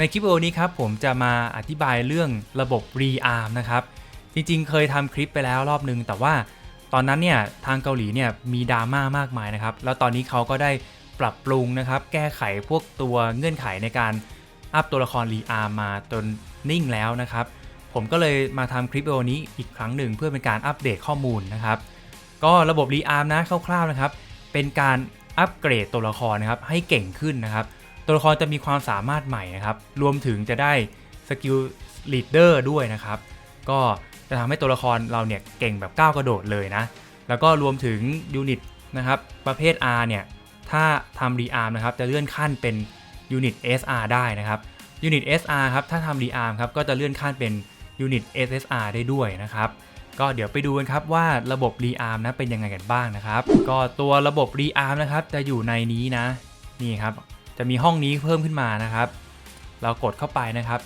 ในคลิปวิดีโอนี้ครับผมจะมาอธิบายเรื่องระบบ Rearm นะครับ จริงๆ เคยทำคลิปไปแล้วรอบนึง แต่ว่าตอนนั้นเนี่ยทางเกาหลีเนี่ยมีดราม่ามากมายนะครับ แล้วตอนนี้เขาก็ได้ปรับปรุงนะครับ แก้ไขพวกตัวเงื่อนไขในการอัพตัวละคร Rearm มาจนนิ่งแล้วนะครับ ผมก็เลยมาทำคลิปวิดีโอนี้อีกครั้งหนึ่งเพื่อเป็นการอัปเดตข้อมูลนะครับ ก็ระบบ Rearm นะคร่าวๆนะครับ เป็นการอัปเกรดตัวละครนะครับให้เก่งขึ้นนะครับ ตัวละครจะมีความสามารถใหม่นะครับ รวมถึงจะได้สกิลลีดเดอร์ด้วยนะครับ ก็จะทำให้ตัวละครเราเนี่ยเก่งแบบก้าวกระโดดเลยนะ แล้วก็รวมถึงยูนิตนะครับประเภท R เนี่ย ถ้าทำ Rearm นะครับ จะเลื่อนขั้นเป็นยูนิต SR ได้นะครับยูนิต SR ครับ ถ้าทำ Rearm ครับ ก็จะเลื่อนขั้นเป็นยูนิต SSR ได้ด้วยนะครับ ก็เดี๋ยวไปดูกันครับว่าระบบ Rearm นะเป็นยังไงกันบ้างนะครับ ก็ตัวระบบ Rearm นะครับ จะอยู่ในนี้นะ นี่ครับ จะมีห้องนี้เพิ่มขึ้นมานะครับ เรากดเข้าไปนะครับ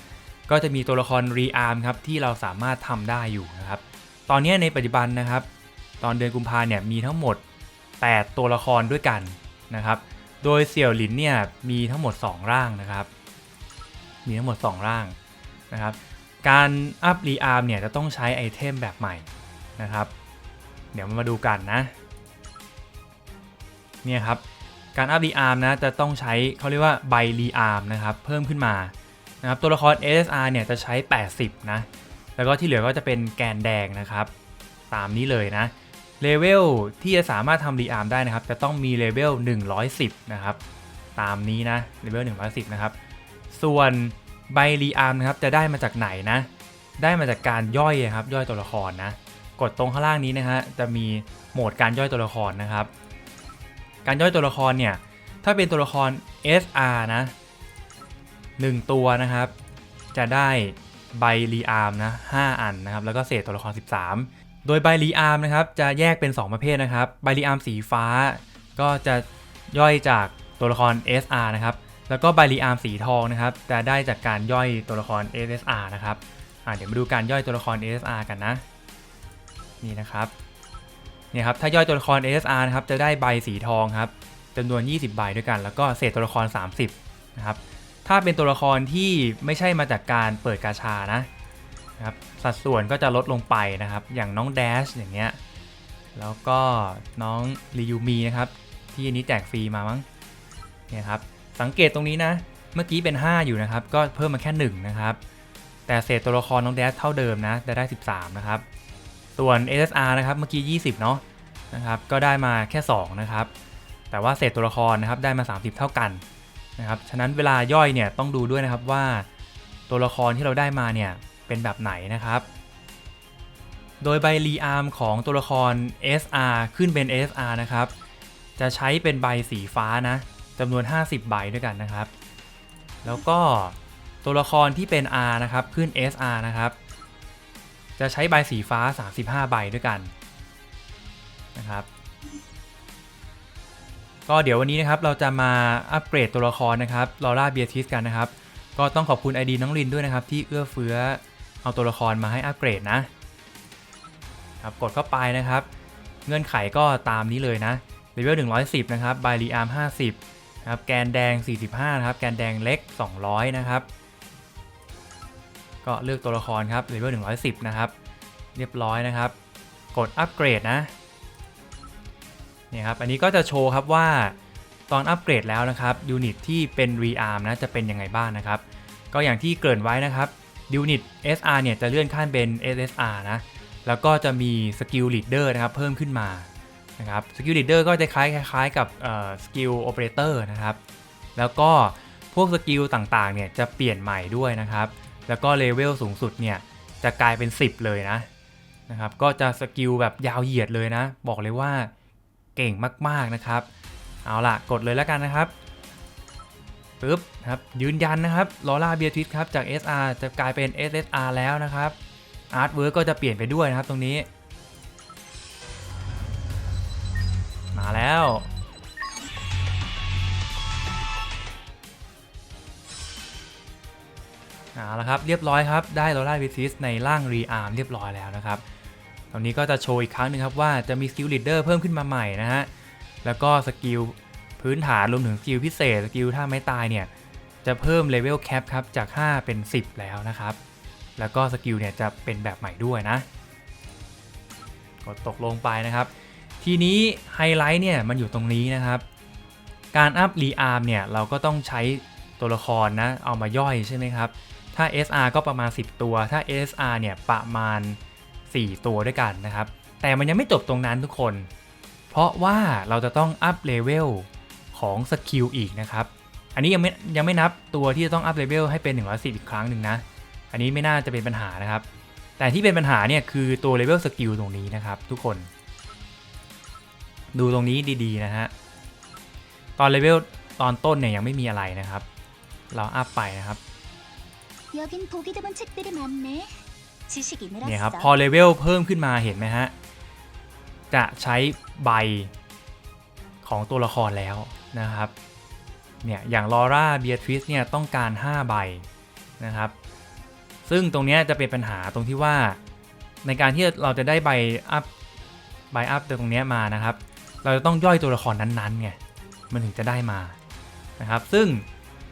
ก็จะมีตัวละคร Rearm ครับที่เราสามารถทำได้อยู่นะครับ ตอนนี้ในปัจจุบันนะครับ ตอนเดือนกุมภาเนี่ยมีทั้งหมด 8 ตัวละครด้วยกันนะครับ โดยเสี่ยวหลินเนี่ยมีทั้งหมด 2 ร่างนะครับ มีทั้งหมด 2 ร่างนะครับ การอัพรีอาร์มเนี่ยจะต้องใช้ไอเทมแบบใหม่นะครับ เดี๋ยวมาดูกันนะเนี่ยครับ การอัพรีอาร์มนะจะต้องใช้เขาเรียกว่าใบรีอาร์มนะครับเพิ่มขึ้นมานะครับตัวละคร SSR เนี่ยจะใช้ 80 นะ แล้วก็ที่เหลือก็จะเป็นแกนแดงนะครับ ตามนี้เลยนะเลเวลที่จะสามารถทำรีอาร์มได้นะครับ จะต้องมีเลเวล110 นะครับ ตามนี้นะเลเวล110 นะครับ ส่วนใบรีอาร์มนะครับจะได้มาจากไหนนะ ได้มาจากการย่อยครับย่อยตัวละครนะ กดตรงข้างล่างนี้นะฮะจะมีโหมดการย่อยตัวละครนะครับ การย่อยตัวละครเนี่ย ถ้าเป็นตัวละคร SR นะ 1 ตัวนะครับ จะได้ใบรีอาร์มนะ5อันนะครับ แล้วก็เศษตัวละคร 13 โดยใบรีอาร์มนะครับ จะแยกเป็น 2 ประเภทนะครับ ใบรีอาร์มสีฟ้า ก็จะย่อยจากตัวละคร SR นะครับ แล้วก็ใบรีอาร์มสีทองนะครับ จะได้จากการย่อยตัวละคร SSR นะครับ เดี๋ยวมาดูการย่อยตัวละคร SSR กันนะ นี่นะครับ เนี่ยครับถ้าย่อยตัวละคร SSR นะครับจะได้ใบสีทองครับจำนวน 20 ใบด้วยกัน แล้วก็เศษตัวละคร 30นะครับถ้าเป็นตัวละครที่ไม่ใช่มาจากการเปิดกาชานะนะครับสัดส่วนก็จะลดลงไปนะครับ อย่างน้องแดชอย่างเงี้ยแล้วก็น้องรียูมีนะครับ ที่อันนี้แจกฟรีมามั้งเนี่ยครับสังเกตตรงนี้นะ เมื่อกี้เป็น 5 อยู่นะครับ ก็เพิ่มมาแค่ 1 นะครับ แต่เศษตัวละครน้องแดชเท่าเดิมนะจะได้ 13 นะครับ ส่วน SSR นะครับเมื่อกี้ 20 เนาะนะครับก็ได้มาแค่ 2 นะครับ แต่ว่าเศษตัวละครนะครับได้มา 30 เท่ากันนะครับฉะนั้นเวลาย่อยเนี่ยต้องดูด้วยนะครับว่าตัวละครที่เราได้มาเนี่ยเป็นแบบไหนนะครับ โดยใบรีอาร์มของตัวละคร SR ขึ้นเป็น SR นะครับ จะใช้เป็นใบสีฟ้านะจำนวน 50 ใบด้วยกันนะครับ แล้วก็ตัวละครที่เป็น R นะครับขึ้น SR นะครับ จะใช้ใบสีฟ้า 35 ใบด้วยกันนะครับ ก็เดี๋ยววันนี้นะครับเราจะมาอัปเกรดตัวละครนะครับลอร่าเบียทิสกันนะครับ ก็ต้องขอบคุณ ID น้องลินด้วยนะครับ ที่เอื้อเฟื้อเอาตัวละครมาให้อัปเกรดนะครับกดเข้าไปนะครับ เงื่อนไขก็ตามนี้เลยนะเลเวล110 นะครับไบรีอาร์ม50นะครับแกนแดง 45 นะครับ แกนแดงเล็ก 200 นะครับ ก็เลือกตัวละครครับเลเวล110 นะครับ เรียบร้อยนะครับ กดอัปเกรดนะเนี่ยครับอันนี้ก็จะโชว์ครับว่าตอนอัปเกรดแล้วนะครับยูนิตที่เป็น Rearm นะจะเป็นยังไงบ้างนะครับ ก็อย่างที่เกริ่นไว้นะครับยูนิต SR เนี่ยจะเลื่อนขั้นเป็น SSR นะแล้วก็จะมีสกิลลีดเดอร์นะครับเพิ่มขึ้นมานะครับสกิลลีดเดอร์ก็จะคล้ายคล้ายๆกับสกิลโอเปอเรเตอร์นะครับ แล้วก็พวกสกิลต่างๆเนี่ยจะเปลี่ยนใหม่ด้วยนะครับ แล้วก็เลเวลสูงสุดเนี่ยจะกลายเป็น 10 เลยนะนะครับ ก็จะสกิลแบบยาวเหยียดเลยนะ บอกเลยว่าเก่งมากๆนะครับ เอาล่ะกดเลยแล้วกันนะครับปึ๊บนะครับยืนยันนะครับลอร่าเบียทิสครับจาก SR จะกลายเป็น SSR แล้วนะครับอาร์ตเวิร์กก็จะเปลี่ยนไปด้วยนะครับตรงนี้ มาแล้ว เอาละครับเรียบร้อยครับ ได้ลอร่าเบียทิสในร่างรีอาร์มเรียบร้อยแล้วนะครับตรงนี้ก็จะโชว์อีกครั้งหนึ่งครับว่าจะมีสกิลลีดเดอร์เพิ่มขึ้นมาใหม่นะฮะแล้วก็สกิลพื้นฐานรวมถึงสกิลพิเศษสกิลถ้าไม่ตายเนี่ยจะเพิ่มเลเวลแคปครับจาก 5 เป็น 10 แล้วนะครับ แล้วก็สกิลเนี่ยจะเป็นแบบใหม่ด้วยนะ กดตกลงไปนะครับ ทีนี้ไฮไลท์เนี่ยมันอยู่ตรงนี้นะครับ การอัพรีอาร์มเนี่ยเราก็ต้องใช้ ตัวละครนะเอามาย่อยใช่ไหมครับ ถ้า SR ก็ประมาณ 10 ตัว ถ้า SR เนี่ยประมาณ 4 ตัวด้วยกันนะครับ แต่มันยังไม่จบตรงนั้นทุกคน เพราะว่าเราจะต้องอัพเลเวลของสกิลอีกนะครับ อันนี้ยังไม่ยังไม่นับตัวที่จะต้องอัพเลเวลให้เป็น110อีกครั้งหนึ่งนะ อันนี้ไม่น่าจะเป็นปัญหานะครับ แต่ที่เป็นปัญหาเนี่ยคือตัวเลเวลสกิลตรงนี้นะครับ ทุกคน ดูตรงนี้ดีๆนะฮะ ตอนเลเวลตอนต้นเนี่ยยังไม่มีอะไรนะครับ เราอัพไปนะครับเนี่ยครับพอเลเวลเพิ่มขึ้นมาเห็นไหมฮะ จะใช้ใบของตัวละครแล้วนะครับเนี่ยอย่างลอร่าเบียทริสเนี่ยต้องการ 5 ใบนะครับ ซึ่งตรงนี้จะเป็นปัญหาตรงที่ว่าในการที่เราจะได้ใบอัพใบอัพตรงนี้มานะครับ เราจะต้องย่อยตัวละครนั้นๆไงมันถึงจะได้มานะครับ ซึ่ง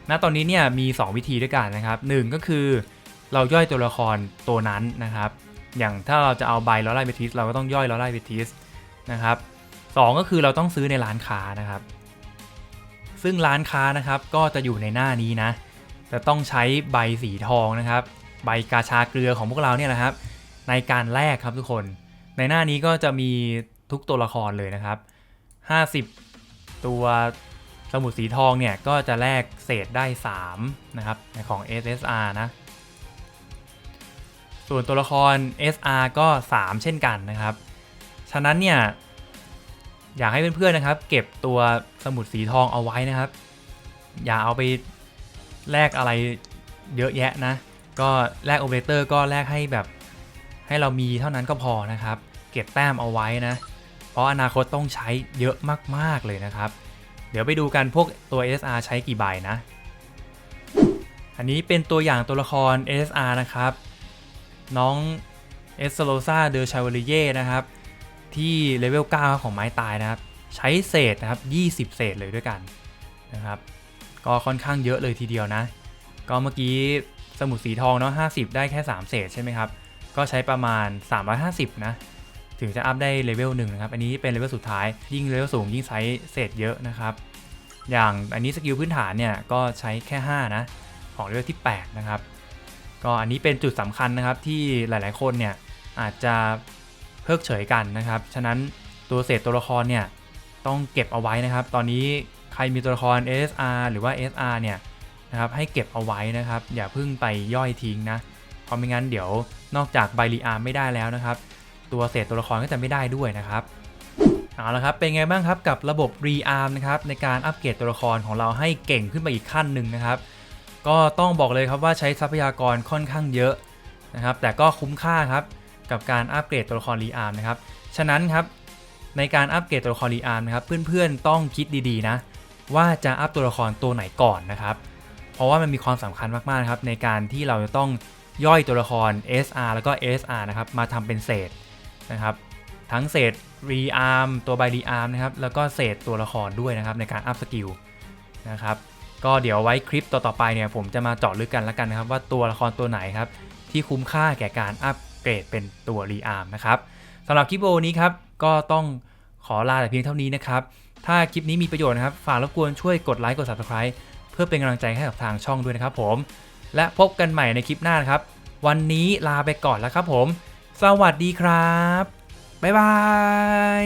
ณตอนนี้เนี่ยมี 2 วิธีด้วยกันนะครับหนึ่งก็คือเราย่อยตัวละครตัวนั้นนะครับ อย่างถ้าเราจะเอาใบลอร่าเบทิสเราก็ต้องย่อยลอร่าเบทิสนะครับสองก็คือเราต้องซื้อในร้านค้านะครับ ซึ่งร้านค้านะครับก็จะอยู่ในหน้านี้นะจะต้องใช้ใบสีทองนะครับ ใบกาชาเกลือของพวกเราเนี่ยนะครับ ในการแลกครับทุกคน ในหน้านี้ก็จะมีทุกตัวละครเลยนะครับ 50 ตัว สมุดสีทองเนี่ยก็จะแลกเศษได้ 3 นะครับของ SSR นะ ส่วนตัวละคร SR ก็ 3 เช่นกันนะครับ ฉะนั้นเนี่ย อยากให้เพื่อนๆนะครับ เก็บตัวสมุดสีทองเอาไว้นะครับ อย่าเอาไปแลกอะไรเยอะแยะนะ ก็แลกโอเปอเรเตอร์ก็แลกให้แบบให้เรามีเท่านั้นก็พอนะครับ เก็บแต้มเอาไว้นะ เพราะอนาคตต้องใช้เยอะมากๆเลยนะครับ เดี๋ยวไปดูกันพวกตัว SR ใช้กี่ใบนะ อันนี้เป็นตัวอย่างตัวละคร SR นะครับ น้องเอสโลซาเดอชาวลิเย่นะครับ ที่เลเวล 9 ของไม้ตายนะครับ ใช้เศษนะครับ 20 เศษเลยด้วยกันนะครับ ก็ค่อนข้างเยอะเลยทีเดียวนะ ก็เมื่อกี้สมุดสีทองเนาะ50 ได้แค่ 3 เศษใช่ไหมครับ ก็ใช้ประมาณ 350 นะ ถึงจะอัพได้เลเวลหนึ่งนะครับ อันนี้เป็นเลเวลสุดท้าย ยิ่งเลเวลสูงยิ่งใช้เศษเยอะนะครับ อย่างอันนี้สกิลพื้นฐานเนี่ยก็ใช้แค่ 5 นะ ของเลเวลที่ 8 นะครับ ก็อันนี้เป็นจุดสำคัญนะครับที่หลาย ๆ คนเนี่ยอาจจะเพิกเฉยกันนะครับ ฉะนั้นตัวเศษตัวละครเนี่ยต้องเก็บเอาไว้นะครับ ตอนนี้ใครมีตัวละคร SR หรือว่า SR เนี่ยนะครับให้เก็บเอาไว้นะครับ อย่าเพิ่งไปย่อยทิ้งนะ เพราะไม่งั้นเดี๋ยวนอกจากไบรีอาร์ไม่ได้แล้วนะครับ ตัวเศษตัวละครก็จะไม่ได้ด้วยนะครับเอาละครับเป็นไงบ้างครับกับระบบ Rearm นะครับในการอัปเกรดตัวละครของเราให้เก่งขึ้นไปอีกขั้นหนึ่งนะครับ ก็ต้องบอกเลยครับว่าใช้ทรัพยากรค่อนข้างเยอะนะครับ แต่ก็คุ้มค่าครับกับการอัปเกรดตัวละครรีอาร์มนะครับฉะนั้นครับในการอัปเกรดตัวละครรีอาร์มนะครับเพื่อนๆต้องคิดดีๆนะว่าจะอัพตัวละครตัวไหนก่อนนะครับ เพราะว่ามันมีความสำคัญมากๆนะครับในการที่เราจะต้องย่อยตัวละคร SR แล้วก็ SR นะครับมาทำเป็นเศษ นะครับทั้งเศษ Rearm ตัว by Rearm นะครับแล้วก็เศษตัวละครด้วยนะครับในการอัพสกิลนะครับก็เดี๋ยวไว้คลิปต่อๆไปเนี่ยผมจะมาเจาะลึกกันแล้วกันนะครับ ว่าตัวละครตัวไหนครับที่คุ้มค่าแก่การอัปเกรดเป็นตัวรีอาร์มนะครับสำหรับคลิปวิดีโอนี้ครับก็ต้องขอลาแต่เพียงเท่านี้นะครับ ถ้าคลิปนี้มีประโยชน์นะครับ ฝากรบกวนช่วยกดไลค์กด Subscribe เพื่อเป็นกำลังใจให้กับทางช่องด้วยนะครับผม และพบกันใหม่ในคลิปหน้านะครับ วันนี้ลาไปก่อนแล้วครับผม สวัสดีครับ บ๊ายบาย